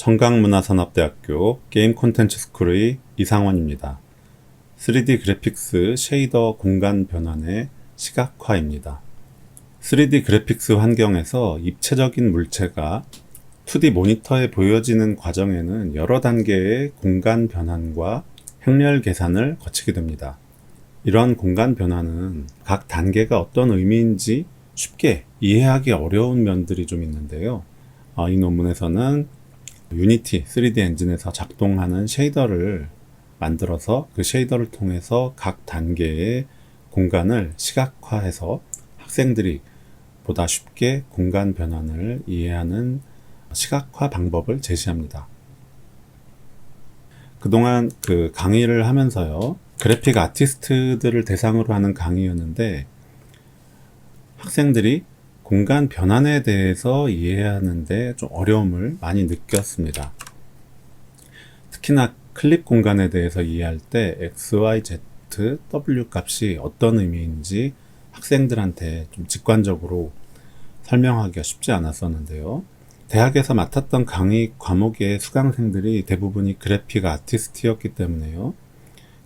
청강문화산업대학교 게임 콘텐츠 스쿨의 이상원입니다. 3D 그래픽스 쉐이더 공간 변환의 시각화입니다. 3D 그래픽스 환경에서 입체적인 물체가 2D 모니터에 보여지는 과정에는 여러 단계의 공간 변환과 행렬 계산을 거치게 됩니다. 이런 공간 변화는 각 단계가 어떤 의미인지 쉽게 이해하기 어려운 면들이 좀 있는데요. 어, 이 논문에서는 유니티 3D 엔진에서 작동하는 쉐이더를 만들어서 그 쉐이더를 통해서 각 단계의 공간을 시각화해서 학생들이 보다 쉽게 공간 변환을 이해하는 시각화 방법을 제시합니다. 그동안 그 강의를 하면서요, 그래픽 아티스트들을 대상으로 하는 강의였는데, 학생들이 공간 변환에 대해서 이해하는데 좀 어려움을 많이 느꼈습니다. 특히나 클립 공간에 대해서 이해할 때 X, Y, Z, W 값이 어떤 의미인지 학생들한테 좀 직관적으로 설명하기가 쉽지 않았었는데요. 대학에서 맡았던 강의 과목의 수강생들이 대부분이 그래픽 아티스트였기 때문에요.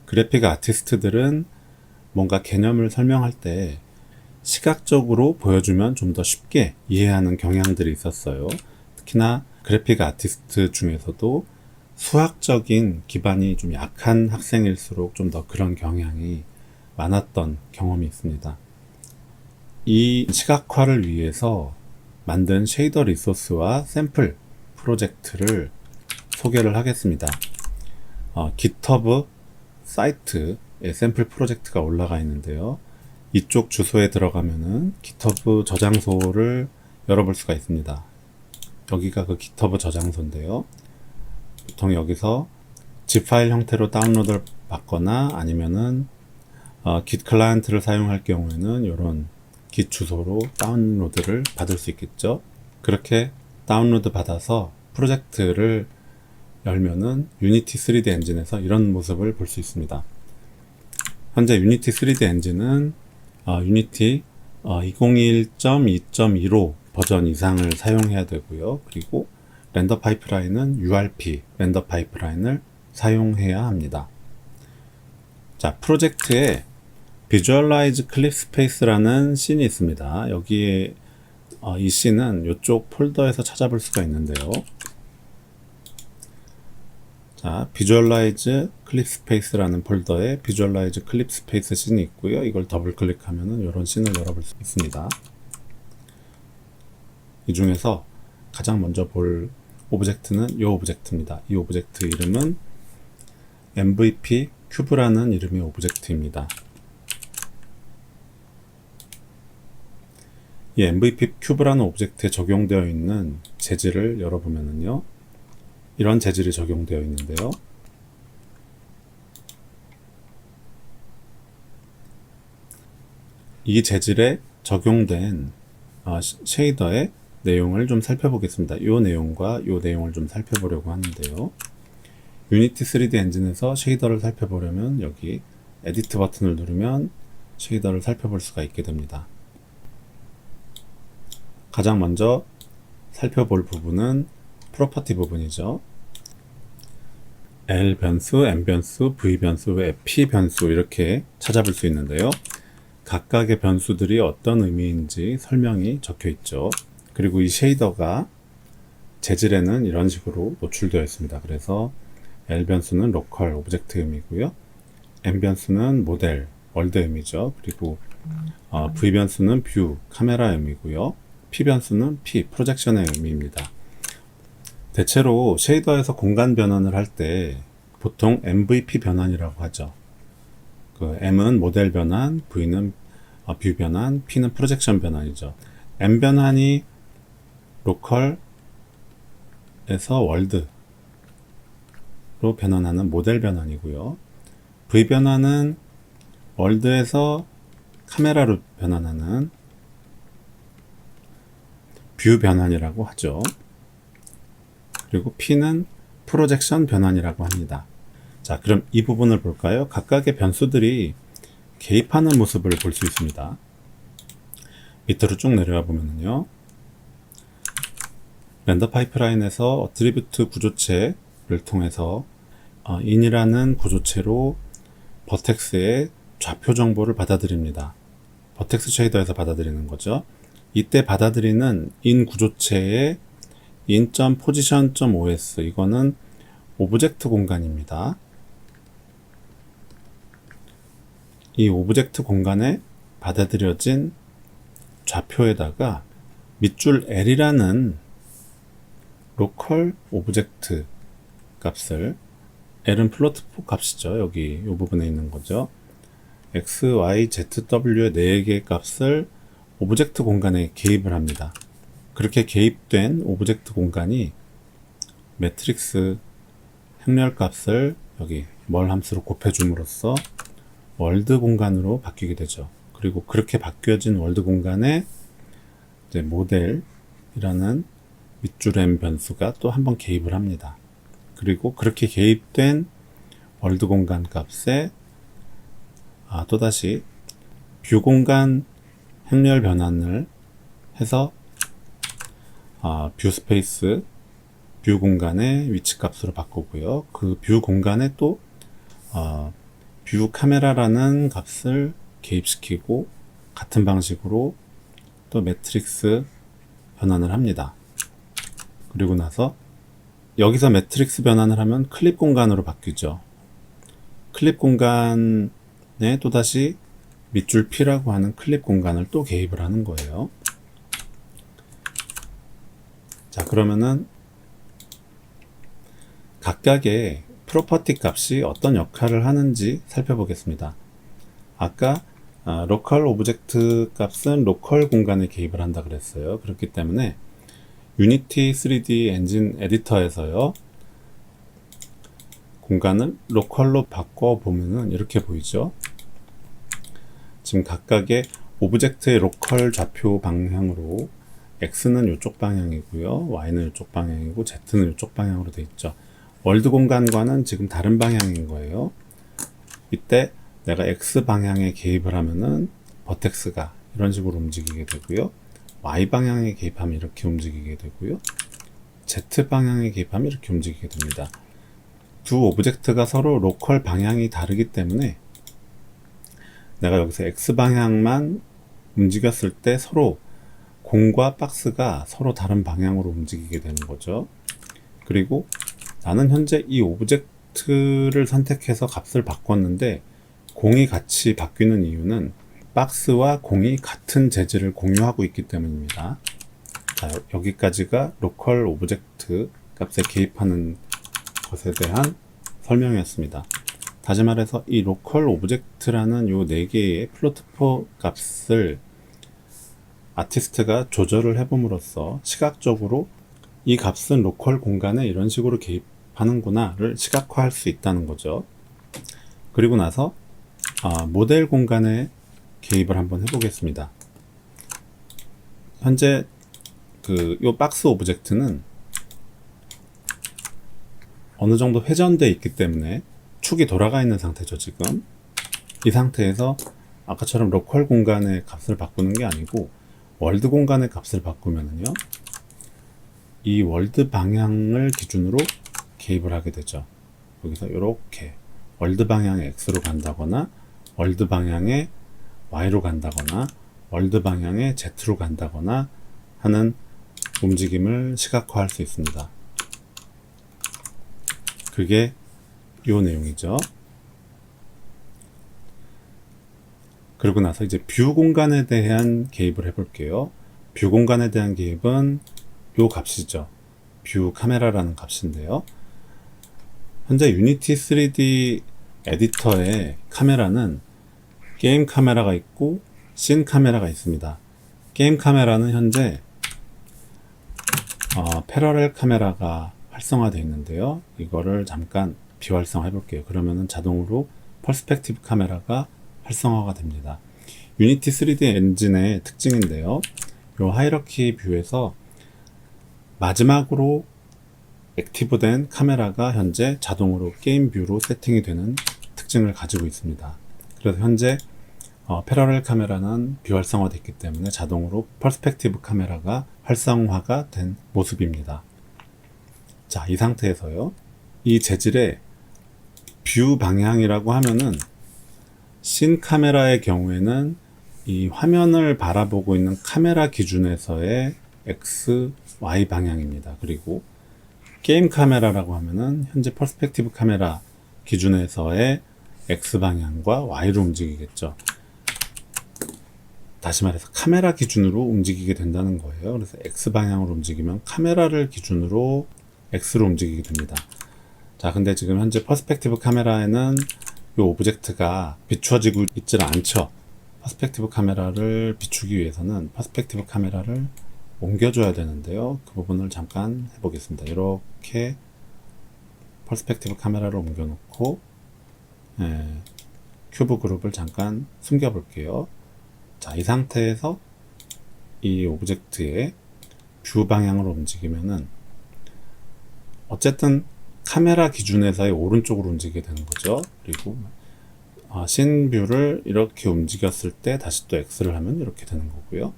그래픽 아티스트들은 뭔가 개념을 설명할 때 시각적으로 보여주면 좀 더 쉽게 이해하는 경향들이 있었어요. 특히나 그래픽 아티스트 중에서도 수학적인 기반이 좀 약한 학생일수록 좀 더 그런 경향이 많았던 경험이 있습니다. 이 시각화를 위해서 만든 쉐이더 리소스와 샘플 프로젝트를 소개를 하겠습니다. 어, GitHub 사이트에 샘플 프로젝트가 올라가 있는데요. 이쪽 주소에 들어가면은 GitHub 저장소를 열어볼 수가 있습니다. 여기가 그 GitHub 저장소인데요. 보통 여기서 zip 파일 형태로 다운로드를 받거나 아니면은 어, git 클라이언트를 사용할 경우에는 이런 git 주소로 다운로드를 받을 수 있겠죠. 그렇게 다운로드 받아서 프로젝트를 열면은 유니티 3D 엔진에서 이런 모습을 볼 수 있습니다. 현재 유니티 3D 엔진은 어, 유니티 어, 201.2.15 버전 이상을 사용해야 되고요. 그리고 렌더 파이프라인은 URP 렌더 파이프라인을 사용해야 합니다. 자, 프로젝트에 Visualize Clip Space라는 씬이 있습니다. 여기에 어, 이 씬은 이쪽 폴더에서 찾아볼 수가 있는데요. 자, Visualize Clip Space라는 폴더에 Visualize Clip Space 씬이 있고요. 이걸 더블 클릭하면은 이런 씬을 열어볼 수 있습니다. 이 중에서 가장 먼저 볼 오브젝트는 이 오브젝트입니다. 이 오브젝트 이름은 MVP 큐브라는 이름의 오브젝트입니다. 이 MVP 큐브라는 오브젝트에 적용되어 있는 재질을 열어보면은요. 이런 재질이 적용되어 있는데요. 이 재질에 적용된 어, 쉐이더의 내용을 좀 살펴보겠습니다. 이 내용과 이 내용을 좀 살펴보려고 하는데요. 유니티 3D 엔진에서 쉐이더를 살펴보려면 여기 에디트 버튼을 누르면 쉐이더를 살펴볼 수가 있게 됩니다. 가장 먼저 살펴볼 부분은 프로퍼티 부분이죠. L 변수, M 변수, V 변수, P 변수 이렇게 찾아볼 수 있는데요. 각각의 변수들이 어떤 의미인지 설명이 적혀 있죠. 그리고 이 쉐이더가 재질에는 이런 식으로 노출되어 있습니다. 그래서 L 변수는 로컬 오브젝트 의미고요. M 변수는 모델 월드 의미죠. 그리고 어, V 변수는 뷰 카메라 의미고요. P 변수는 P 프로젝션의 의미입니다. 대체로 쉐이더에서 공간 변환을 할 때 보통 MVP 변환이라고 하죠. 그 M은 모델 변환, V는 어, 뷰 변환, P는 프로젝션 변환이죠. M 변환이 로컬에서 월드로 변환하는 모델 변환이고요. V 변환은 월드에서 카메라로 변환하는 뷰 변환이라고 하죠. 그리고 P는 프로젝션 변환이라고 합니다. 자, 그럼 이 부분을 볼까요? 각각의 변수들이 개입하는 모습을 볼 수 있습니다. 밑으로 쭉 내려가 보면요. 렌더 파이프라인에서 어트리뷰트 구조체를 통해서 어, in이라는 구조체로 버텍스의 좌표 정보를 받아들입니다. 버텍스 쉐이더에서 받아들이는 거죠. 이때 받아들이는 in 구조체의 in.position.os 이거는 오브젝트 공간입니다. 이 오브젝트 공간에 받아들여진 좌표에다가 밑줄 L이라는 로컬 오브젝트 값을 L은 플로트4 값이죠. 여기 이 부분에 있는 거죠. X, Y, Z, W의 4개의 값을 오브젝트 공간에 개입을 합니다. 그렇게 개입된 오브젝트 공간이 매트릭스 행렬 값을 여기 멀 함수로 곱해줌으로써 월드 공간으로 바뀌게 되죠. 그리고 그렇게 바뀌어진 월드 공간에 이제 모델이라는 밑줄 m 변수가 또 한 번 개입을 합니다. 그리고 그렇게 개입된 월드 공간 값에 아, 또다시 뷰 공간 행렬 변환을 해서 아, 뷰 스페이스 뷰 공간의 위치 값으로 바꾸고요. 그 뷰 공간에 또 어, 뷰 카메라라는 값을 개입시키고 같은 방식으로 또 매트릭스 변환을 합니다. 그리고 나서 여기서 매트릭스 변환을 하면 클립 공간으로 바뀌죠. 클립 공간에 또다시 밑줄 P라고 하는 클립 공간을 또 개입을 하는 거예요. 자, 그러면은 각각의 프로퍼티 값이 어떤 역할을 하는지 살펴보겠습니다. 아까 아, 로컬 오브젝트 값은 로컬 공간에 개입을 한다 그랬어요. 그렇기 때문에 유니티 3D 엔진 에디터에서요. 공간을 로컬로 바꿔 보면은 이렇게 보이죠. 지금 각각의 오브젝트의 로컬 좌표 방향으로 x는 이쪽 방향이고요. y는 이쪽 방향이고 z는 이쪽 방향으로 되어 있죠. 월드 공간과는 지금 다른 방향인 거예요. 이때 내가 x 방향에 개입을 하면은 버텍스가 이런 식으로 움직이게 되고요. y 방향에 개입하면 이렇게 움직이게 되고요. z 방향에 개입하면 이렇게 움직이게 됩니다. 두 오브젝트가 서로 로컬 방향이 다르기 때문에 내가 여기서 x 방향만 움직였을 때 서로 공과 박스가 서로 다른 방향으로 움직이게 되는 거죠. 그리고 나는 현재 이 오브젝트를 선택해서 값을 바꿨는데 공이 같이 바뀌는 이유는 박스와 공이 같은 재질을 공유하고 있기 때문입니다. 자, 여기까지가 로컬 오브젝트 값에 개입하는 것에 대한 설명이었습니다. 다시 말해서 이 로컬 오브젝트라는 요 네 개의 플로트4 값을 아티스트가 조절을 해봄으로써 시각적으로 이 값은 로컬 공간에 이런 식으로 개입하는구나를 시각화할 수 있다는 거죠. 그리고 나서 아, 모델 공간에 개입을 한번 해보겠습니다. 현재 그 요 박스 오브젝트는 어느 정도 회전돼 있기 때문에 축이 돌아가 있는 상태죠 지금 이 상태에서 아까처럼 로컬 공간의 값을 바꾸는 게 아니고 월드 공간의 값을 바꾸면은요 이 월드 방향을 기준으로 개입을 하게 되죠 여기서 이렇게 월드 방향의 x로 간다거나 월드 방향의 y로 간다거나 월드 방향의 z로 간다거나 하는 움직임을 시각화할 수 있습니다. 그게 요 내용이죠. 그리고 나서 이제 뷰 공간에 대한 개입을 해볼게요. 뷰 공간에 대한 개입은 요 값이죠. 뷰 카메라라는 값인데요. 현재 유니티 3D 에디터의 카메라는 게임 카메라가 있고 씬 카메라가 있습니다. 게임 카메라는 현재 어, 패러렐 카메라가 활성화되어 있는데요. 이거를 잠깐 비활성화 해볼게요. 그러면은 자동으로 퍼스펙티브 카메라가 활성화가 됩니다. 유니티 3D 엔진의 특징인데요. 요 하이러키 뷰에서 마지막으로 액티브된 카메라가 현재 자동으로 게임 뷰로 세팅이 되는 특징을 가지고 있습니다. 그래서 현재 어, 패러렐 카메라는 비활성화됐기 때문에 자동으로 퍼스펙티브 카메라가 활성화가 된 모습입니다. 자, 이 상태에서요. 이 재질의 뷰 방향이라고 하면은 신 카메라의 경우에는 이 화면을 바라보고 있는 카메라 기준에서의 X, Y 방향입니다. 그리고 게임 카메라라고 하면은 현재 퍼스펙티브 카메라 기준에서의 X 방향과 Y로 움직이겠죠. 다시 말해서 카메라 기준으로 움직이게 된다는 거예요. 그래서 X 방향으로 움직이면 카메라를 기준으로 X로 움직이게 됩니다. 자, 근데 지금 현재 퍼스펙티브 카메라에는 이 오브젝트가 비추어지고 있질 않죠. 퍼스펙티브 카메라를 비추기 위해서는 퍼스펙티브 카메라를 옮겨줘야 되는데요. 그 부분을 잠깐 해보겠습니다. 이렇게 퍼스펙티브 카메라를 옮겨놓고 예, 큐브 그룹을 잠깐 숨겨볼게요. 자, 이 상태에서 이 오브젝트의 뷰 방향으로 움직이면은 어쨌든 카메라 기준에서의 오른쪽으로 움직이게 되는 거죠. 그리고 아, 신뷰를 이렇게 움직였을 때 다시 또 X를 하면 이렇게 되는 거고요.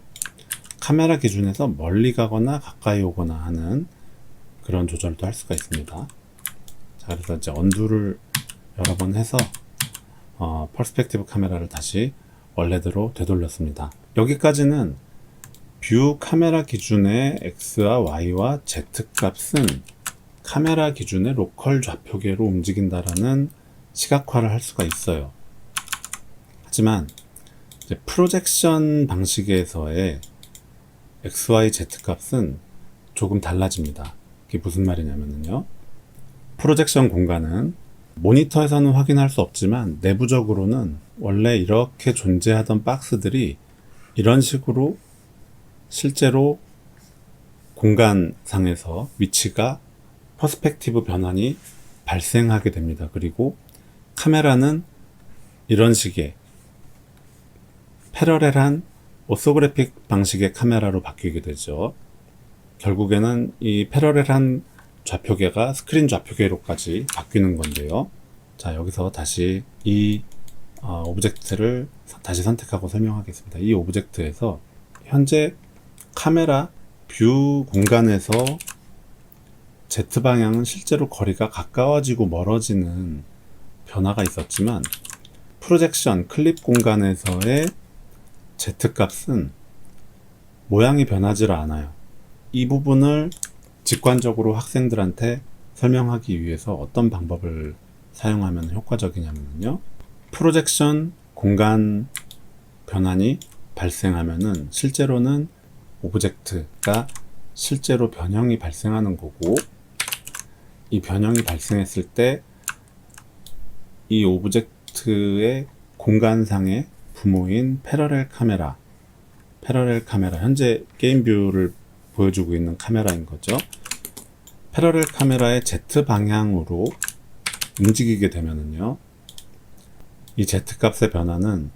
카메라 기준에서 멀리 가거나 가까이 오거나 하는 그런 조절도 할 수가 있습니다. 자, 그래서 이제 언두를 여러 번 해서 어, 퍼스펙티브 카메라를 다시 원래대로 되돌렸습니다. 여기까지는 뷰 카메라 기준의 X와 Y와 Z 값은 카메라 기준의 로컬 좌표계로 움직인다라는 시각화를 할 수가 있어요. 하지만 프로젝션 방식에서의 XYZ 값은 조금 달라집니다. 이게 무슨 말이냐면요. 프로젝션 공간은 모니터에서는 확인할 수 없지만 내부적으로는 원래 이렇게 존재하던 박스들이 이런 식으로 실제로 공간상에서 위치가 퍼스펙티브 변환이 발생하게 됩니다. 그리고 카메라는 이런 식의 패러렐한 오소그래픽 방식의 카메라로 바뀌게 되죠. 결국에는 이 패러렐한 좌표계가 스크린 좌표계로까지 바뀌는 건데요. 자, 여기서 다시 이 어, 오브젝트를 다시 선택하고 설명하겠습니다. 이 오브젝트에서 현재 카메라 뷰 공간에서 Z 방향은 실제로 거리가 가까워지고 멀어지는 변화가 있었지만 프로젝션 클립 공간에서의 Z 값은 모양이 변하지 않아요. 이 부분을 직관적으로 학생들한테 설명하기 위해서 어떤 방법을 사용하면 효과적이냐면요. 프로젝션 공간 변환이 발생하면은 실제로는 오브젝트가 실제로 변형이 발생하는 거고 이 변형이 발생했을 때 이 오브젝트의 공간상의 부모인 패러렐 카메라 패러렐 카메라 현재 게임 뷰를 보여주고 있는 카메라인 거죠. 패러렐 카메라의 Z 방향으로 움직이게 되면은요. 이 Z 값의 변화는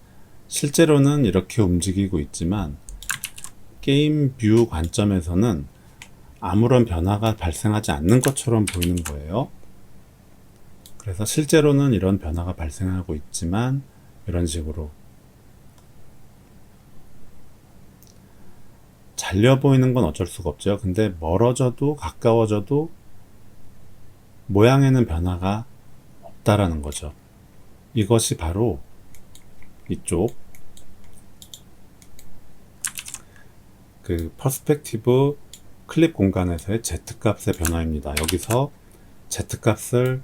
실제로는 이렇게 움직이고 있지만 게임 뷰 관점에서는 아무런 변화가 발생하지 않는 것처럼 보이는 거예요. 그래서 실제로는 이런 변화가 발생하고 있지만 이런 식으로 잘려 보이는 건 어쩔 수가 없죠. 근데 멀어져도 가까워져도 모양에는 변화가 없다라는 거죠. 이것이 바로 이쪽 그 퍼스펙티브 클립 공간에서의 Z값의 변화입니다. 여기서 Z값을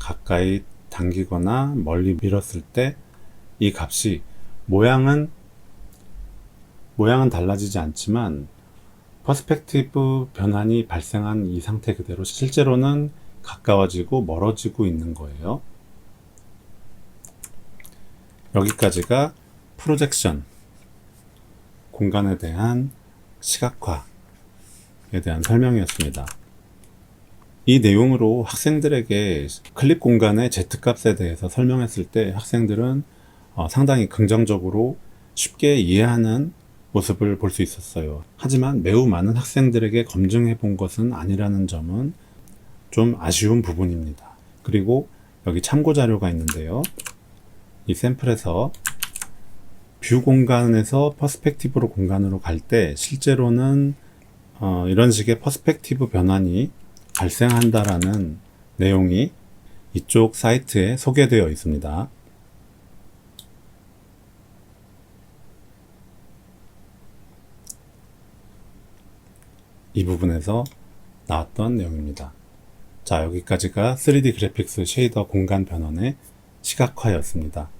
가까이 당기거나 멀리 밀었을 때 이 값이 모양은 모양은 달라지지 않지만 퍼스펙티브 변환이 발생한 이 상태 그대로 실제로는 가까워지고 멀어지고 있는 거예요. 여기까지가 프로젝션 공간에 대한 시각화 에 대한 설명이었습니다. 이 내용으로 학생들에게 클립 공간의 Z값에 대해서 설명했을 때 학생들은 어, 상당히 긍정적으로 쉽게 이해하는 모습을 볼 수 있었어요. 하지만 매우 많은 학생들에게 검증해 본 것은 아니라는 점은 좀 아쉬운 부분입니다. 그리고 여기 참고 자료가 있는데요. 이 샘플에서 뷰 공간에서 퍼스펙티브로 공간으로 갈 때 실제로는 어, 이런 식의 퍼스펙티브 변환이 발생한다라는 내용이 이쪽 사이트에 소개되어 있습니다. 이 부분에서 나왔던 내용입니다. 자, 여기까지가 3D 그래픽스 쉐이더 공간 변환의 시각화였습니다.